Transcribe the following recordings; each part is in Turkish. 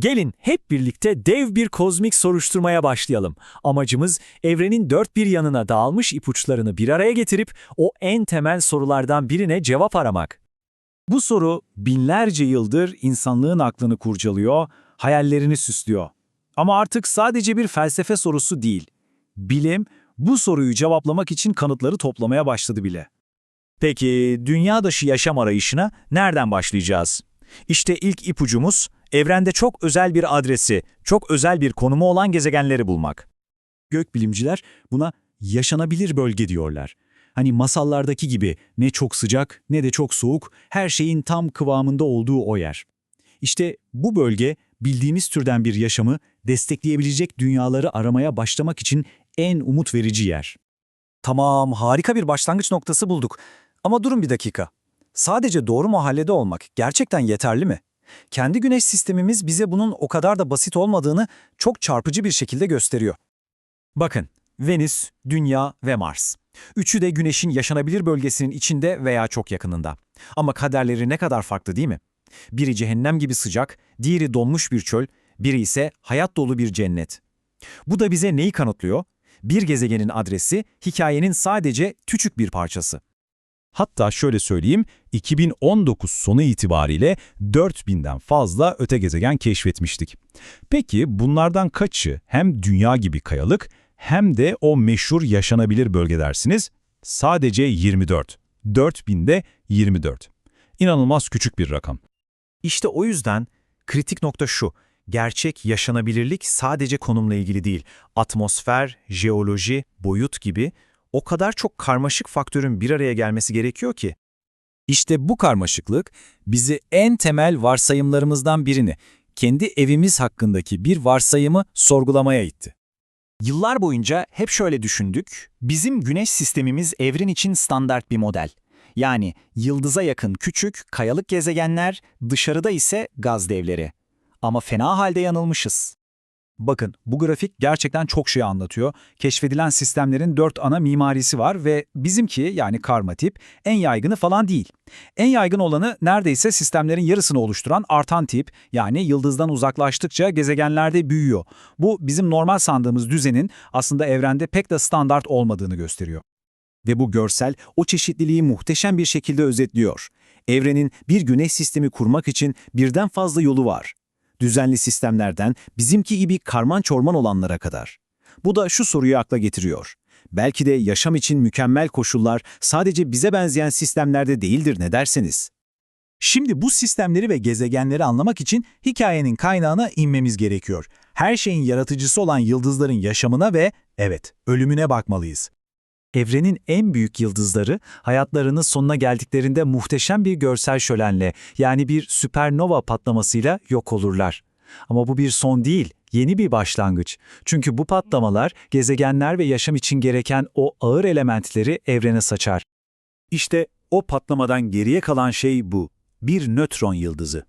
Gelin hep birlikte dev bir kozmik soruşturmaya başlayalım. Amacımız evrenin dört bir yanına dağılmış ipuçlarını bir araya getirip o en temel sorulardan birine cevap aramak. Bu soru binlerce yıldır insanlığın aklını kurcalıyor, hayallerini süslüyor. Ama artık sadece bir felsefe sorusu değil. Bilim bu soruyu cevaplamak için kanıtları toplamaya başladı bile. Peki dünya dışı yaşam arayışına nereden başlayacağız? İşte ilk ipucumuz evrende çok özel bir adresi, çok özel bir konumu olan gezegenleri bulmak. Gökbilimciler buna yaşanabilir bölge diyorlar. Hani masallardaki gibi ne çok sıcak ne de çok soğuk, her şeyin tam kıvamında olduğu o yer. İşte bu bölge bildiğimiz türden bir yaşamı destekleyebilecek dünyaları aramaya başlamak için en umut verici yer. Tamam, harika bir başlangıç noktası bulduk. Ama durun bir dakika. Sadece doğru mahallede olmak gerçekten yeterli mi? Kendi güneş sistemimiz bize bunun o kadar da basit olmadığını çok çarpıcı bir şekilde gösteriyor. Bakın, Venüs, Dünya ve Mars. Üçü de güneşin yaşanabilir bölgesinin içinde veya çok yakınında. Ama kaderleri ne kadar farklı değil mi? Biri cehennem gibi sıcak, diğeri donmuş bir çöl, biri ise hayat dolu bir cennet. Bu da bize neyi kanıtlıyor? Bir gezegenin adresi hikayenin sadece küçük bir parçası. Hatta şöyle söyleyeyim, 2019 sonu itibariyle 4000'den fazla öte gezegen keşfetmiştik. Peki bunlardan kaçı hem dünya gibi kayalık hem de o meşhur yaşanabilir bölge dersiniz? Sadece 24. 4000'de 24. İnanılmaz küçük bir rakam. İşte o yüzden kritik nokta şu. Gerçek yaşanabilirlik sadece konumla ilgili değil. Atmosfer, jeoloji, boyut gibi o kadar çok karmaşık faktörün bir araya gelmesi gerekiyor ki. İşte bu karmaşıklık bizi en temel varsayımlarımızdan birini, kendi evimiz hakkındaki bir varsayımı sorgulamaya itti. Yıllar boyunca hep şöyle düşündük, bizim güneş sistemimiz evren için standart bir model. Yani yıldıza yakın küçük, kayalık gezegenler, dışarıda ise gaz devleri. Ama fena halde yanılmışız. Bakın bu grafik gerçekten çok şey anlatıyor. Keşfedilen sistemlerin dört ana mimarisi var ve bizimki yani karma tip en yaygını falan değil. En yaygın olanı neredeyse sistemlerin yarısını oluşturan artan tip yani yıldızdan uzaklaştıkça gezegenlerde büyüyor. Bu bizim normal sandığımız düzenin aslında evrende pek de standart olmadığını gösteriyor. Ve bu görsel o çeşitliliği muhteşem bir şekilde özetliyor. Evrenin bir güneş sistemi kurmak için birden fazla yolu var düzenli sistemlerden bizimki gibi karman çorman olanlara kadar. Bu da şu soruyu akla getiriyor. Belki de yaşam için mükemmel koşullar sadece bize benzeyen sistemlerde değildir ne derseniz. Şimdi bu sistemleri ve gezegenleri anlamak için hikayenin kaynağına inmemiz gerekiyor. Her şeyin yaratıcısı olan yıldızların yaşamına ve, evet, ölümüne bakmalıyız. Evrenin en büyük yıldızları hayatlarının sonuna geldiklerinde muhteşem bir görsel şölenle yani bir süpernova patlamasıyla yok olurlar. Ama bu bir son değil, yeni bir başlangıç. Çünkü bu patlamalar gezegenler ve yaşam için gereken o ağır elementleri evrene saçar. İşte o patlamadan geriye kalan şey bu, bir nötron yıldızı.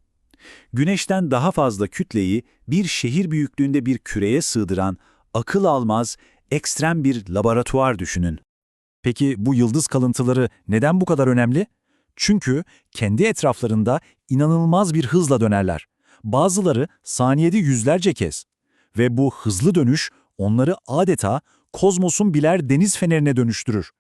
Güneşten daha fazla kütleyi bir şehir büyüklüğünde bir küreye sığdıran, akıl almaz, ekstrem bir laboratuvar düşünün. Peki bu yıldız kalıntıları neden bu kadar önemli? Çünkü kendi etraflarında inanılmaz bir hızla dönerler. Bazıları saniyede yüzlerce kez. Ve bu hızlı dönüş onları adeta kozmosun birer deniz fenerine dönüştürür.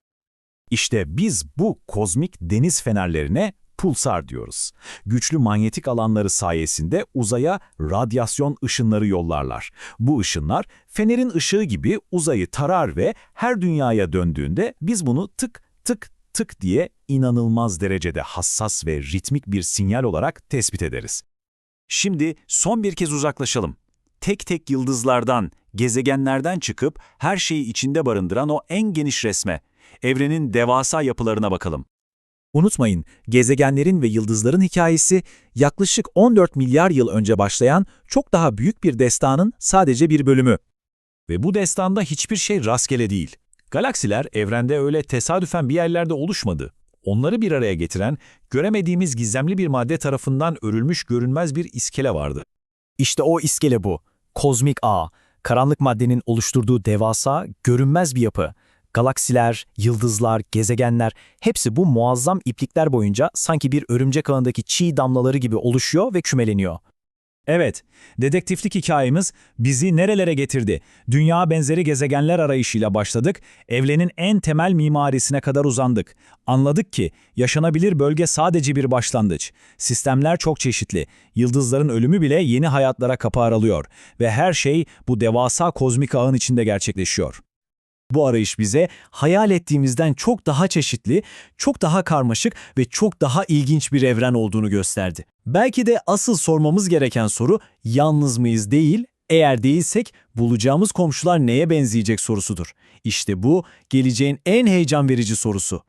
İşte biz bu kozmik deniz fenerlerine pulsar diyoruz. Güçlü manyetik alanları sayesinde uzaya radyasyon ışınları yollarlar. Bu ışınlar fenerin ışığı gibi uzayı tarar ve her dünyaya döndüğünde biz bunu tık tık tık diye inanılmaz derecede hassas ve ritmik bir sinyal olarak tespit ederiz. Şimdi son bir kez uzaklaşalım. Tek tek yıldızlardan, gezegenlerden çıkıp her şeyi içinde barındıran o en geniş resme, evrenin devasa yapılarına bakalım. Unutmayın, gezegenlerin ve yıldızların hikayesi yaklaşık 14 milyar yıl önce başlayan çok daha büyük bir destanın sadece bir bölümü. Ve bu destanda hiçbir şey rastgele değil. Galaksiler evrende öyle tesadüfen bir yerlerde oluşmadı. Onları bir araya getiren, göremediğimiz gizemli bir madde tarafından örülmüş görünmez bir iskele vardı. İşte o iskele bu. Kozmik ağ. Karanlık maddenin oluşturduğu devasa, görünmez bir yapı. Galaksiler, yıldızlar, gezegenler hepsi bu muazzam iplikler boyunca sanki bir örümcek ağındaki çiğ damlaları gibi oluşuyor ve kümeleniyor. Evet, dedektiflik hikayemiz bizi nerelere getirdi? Dünya benzeri gezegenler arayışıyla başladık, evrenin en temel mimarisine kadar uzandık. Anladık ki yaşanabilir bölge sadece bir başlangıç. Sistemler çok çeşitli, yıldızların ölümü bile yeni hayatlara kapı aralıyor ve her şey bu devasa kozmik ağın içinde gerçekleşiyor. Bu arayış bize hayal ettiğimizden çok daha çeşitli, çok daha karmaşık ve çok daha ilginç bir evren olduğunu gösterdi. Belki de asıl sormamız gereken soru yalnız mıyız değil, eğer değilsek bulacağımız komşular neye benzeyecek sorusudur. İşte bu geleceğin en heyecan verici sorusu.